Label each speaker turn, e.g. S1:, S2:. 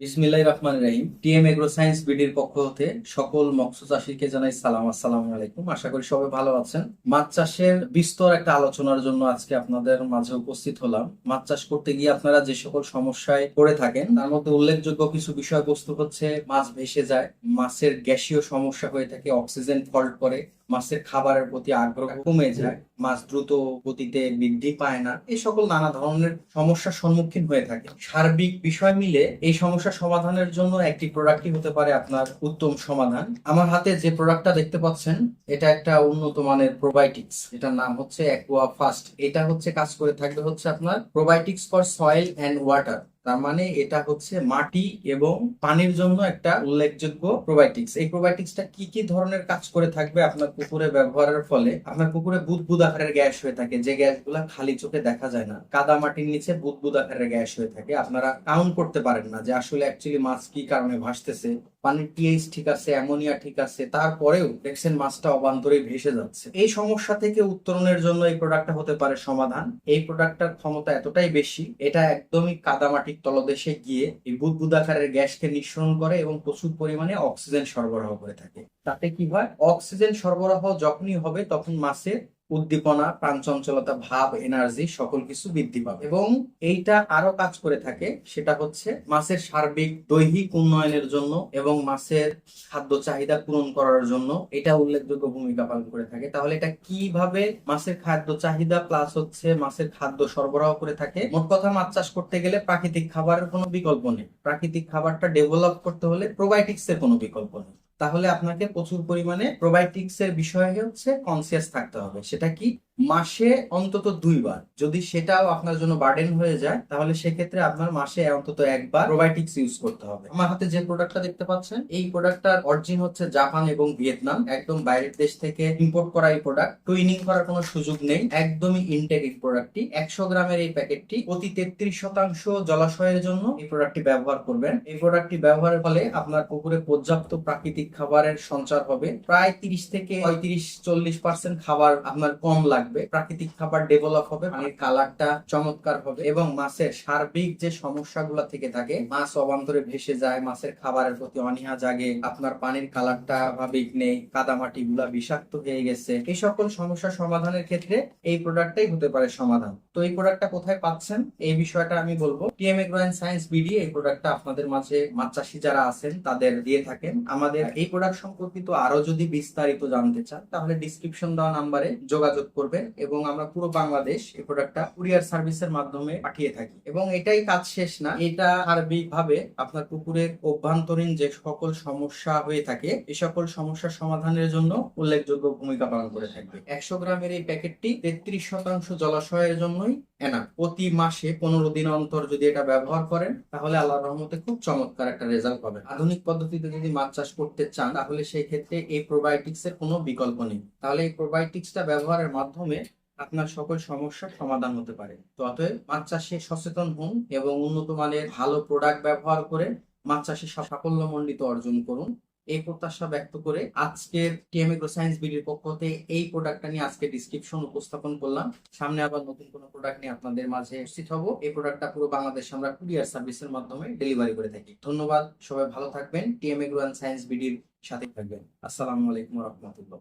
S1: বিসমিল্লাহ রহমান রহিম। টিএম এগ্রো সায়েন্স বিডির পক্ষ হতে সকল মৎস্য চাষীকে জানাই সালাম, আসসালামু আলাইকুম। আশা করি সবাই ভালো আছেন। মাছ চাষের বিস্তর একটা আলোচনার জন্য আজকে আপনাদের মাঝে উপস্থিত হলাম। মাছ চাষ করতে গিয়ে আপনারা যে সকল সমস্যায় পড়ে থাকেন, তার মধ্যে উল্লেখযোগ্য কিছু বিষয়বস্তু হচ্ছে, মাছ ভেসে যায়, মাছের গ্যাসীয় সমস্যা হয়ে থাকে, অক্সিজেন ফল্ট করে মাছের খাবারের প্রতি আগ্রহ কমে যায় মাছ দ্রুত গতিতে বৃদ্ধি পায় না এই সকল নানা ধরনের সমস্যার সম্মুখীন হয়ে থাকে। সার্বিক বিষয় মিলে এই সমস্যা সমাধানের জন্য একটি প্রোডাক্টই হতে পারে আপনার উত্তম সমাধান। আমার হাতে যে প্রোডাক্টটা দেখতে পাচ্ছেন এটা একটা উন্নত মানের প্রোবায়োটিক্স এটার নাম হচ্ছে অ্যাকোয়া ফাস্ট এটা হচ্ছে কাজ করে থাকবে হচ্ছে আপনার probiotics for soil and water তার মানে এটা হচ্ছে মাটি এবং পানির জন্য একটা উল্লেখযোগ্য প্রোবায়োটিক্স এই প্রোবায়োটিক্সটা কি কি ধরনের কাজ করে থাকবে আপনার পুকুরে ব্যবহারের ফলে? আপনার পুকুরে বুদবুদ আকারের গ্যাস হয়ে থাকে, যে গ্যাসগুলো খালি চোখে দেখা যায় না। কাদা মাটির নিচে বুদবুদ আকারের গ্যাস হয়ে থাকে। আপনারা কাউন্ট করতে পারেন না যে আসলে অ্যাকচুয়ালি মাছ কি কারণে ভাসতেছে। পানির পিএইচ ঠিক আছে অ্যামোনিয়া ঠিক আছে, তারপরেও দেখছেন মাছটা অবান্তরে ভেসে যাচ্ছে। এই সমস্যা থেকে উত্তরণের জন্য এই প্রোডাক্টটা হতে পারে সমাধান। এই প্রোডাক্টটার ক্ষমতা এতটাই বেশি, এটা একদমই কাদামাটির তলদেশে গিয়ে এই বুদবুদ আকারের গ্যাসকে নিঃসরণ করে এবং প্রচুর পরিমাণে অক্সিজেন সরবরাহ করে থাকে। তাতে কি হয়? অক্সিজেন সরবরাহ যখনই হবে তখন মাছের উদ্দীপনা, প্রাণচঞ্চলতা, ভাব এনার্জি সকল কিছু বৃদ্ধি পাবে। এবং এইটা আরও কাজ করে থাকে, সেটা হচ্ছে মাছের সার্বিক দৈহিক উন্নয়নের জন্য এবং মাছের খাদ্য চাহিদা পূরণ করার জন্য এটা উল্লেখযোগ্য ভূমিকা পালন করে থাকে। তাহলে এটা কীভাবে মাছের খাদ্য চাহিদা প্লাস হচ্ছে মাছের খাদ্য সরবরাহ করে থাকে? মোট কথা মাছ চাষ করতে গেলে প্রাকৃতিক খাবারের কোনো বিকল্প নেই। প্রাকৃতিক খাবারটা ডেভেলপ করতে হলে প্রোবায়োটিক্স এর কোনো বিকল্প নেই। তাহলে আপনাকে প্রচুর পরিমাণে প্রোবায়োটিক্স এর বিষয়ে হচ্ছে কনসিয়াস থাকতে হবে। সেটা কি? মাসে অন্তত দুইবার। যদি সেটাও আপনার জন্য বার্ডেন হয়ে যায়, তাহলে সেক্ষেত্রে আপনার মাসে অন্তত একবার প্রোবায়োটিক্স ইউজ করতে হবে। আমার হাতে যে প্রোডাক্টটা দেখতে পাচ্ছেন, এই প্রোডাক্টটার অরিজিন হচ্ছে জাপান এবং ভিয়েতনাম। একদম বাইরের দেশ থেকে ইম্পোর্ট করা এই প্রোডাক্ট টুইনিং করার কোনো সুযোগ নেই। একদমই ইনটেক এই প্রোডাক্টটি একশো গ্রামের এই প্যাকেটটি প্রতি তেত্রিশ শতাংশ জলাশয়ের জন্য এই প্রোডাক্টটি ব্যবহার করবেন। এই প্রোডাক্টটি ব্যবহারের ফলে আপনার পুকুরে পর্যাপ্ত প্রাকৃতিক খাবারের সঞ্চার হবে। প্রায় তিরিশ থেকে পঁয়ত্রিশ, চল্লিশ পার্সেন্ট খাবার আপনার কম লাগবে। প্রাকৃতিক খাবার ডেভেলপ হবে, পানির কালারটা চমৎকার হবে এবং মাছের সার্বিক যে সমস্যাগুলো থেকে থাকে, মাছ অবান্তরে ভেসে যায়, মাছের খাবারের প্রতি অনীহা জাগে, আপনার পানির কালারটা স্বাভাবিক নেই, কাদামাটি গুলা বিষাক্ত হয়ে গেছে। এই সকল সমস্যা সমাধানের ক্ষেত্রে এই প্রোডাক্টটাই হতে পারে সমাধান। তো এই প্রোডাক্টটা কোথায় পাচ্ছেন? এই বিষয়টা আমি বলব। টিএম এগ্রোয়েন সায়েন্স বিডি এই প্রোডাক্টটা আপনাদের মাঝে মাছ চাষি যারা আছেন, তাদের দিয়ে থাকেন। আমাদের এই প্রোডাক্ট সম্পর্কিত আরও যদি বিস্তারিত জানতে চান, তাহলে ডিসক্রিপশন দেওয়া নাম্বারে যোগাযোগ করবেন এবং আমরা পুরো বাংলাদেশ এই প্রোডাক্টটা কুরিয়ার সার্ভিসের মাধ্যমে পাঠিয়ে থাকি। এবং এটাই কাজ শেষ না, এটা সার্বিক ভাবে আপনার পুকুরের অভ্যন্তরীণ যে সকল সমস্যা হয়ে থাকে, এ সকল সমস্যার সমাধানের জন্য উল্লেখযোগ্য ভূমিকা পালন করে থাকবে। একশো গ্রামের এই প্যাকেটটি তেত্রিশ শতাংশ জলাশয়ের জন্যই এনা প্রতি মাসে পনেরো দিন অন্তর যদি এটা ব্যবহার করেন, তাহলে আল্লাহ রহমতে খুব চমৎকার একটা রেজাল্ট পাবেন। আধুনিক পদ্ধতিতে যদি মাছ চাষ করতে চান, তাহলে সেই ক্ষেত্রে এই প্রোবায়োটিক্স এর কোনো বিকল্প নেই। তাহলে এই প্রোবায়োটিক্সটা ব্যবহারের মাধ্যমে আপনার সকল সমস্যার সমাধান হতে পারে। তো অতএব মাছ চাষে সচেতন হন এবং উন্নত মানের ভালো প্রোডাক্ট ব্যবহার করে মাছ চাষে সাফল্য মণ্ডিত অর্জন করুন। এই প্রত্যাশা ব্যক্ত করে আজকের টিএম এগ্রো সায়েন্স বিডির পক্ষ থেকে এই প্রোডাক্টটা নিয়ে আজকে ডিসক্রিপশন উপস্থাপন করলাম। সামনে আবার নতুন কোনো প্রোডাক্ট নিয়ে আপনাদের মাঝে উপস্থিত হব। এই প্রোডাক্টটা পুরো বাংলাদেশ আমরা কুরিয়ার সার্ভিসের মাধ্যমে ডেলিভারি করে থাকি। ধন্যবাদ, সবাই ভালো থাকবেন। টিএম এগ্রো সায়েন্স বিডির সাথে থাকবেন। আসসালামু আলাইকুম রহমতুল্লাহ।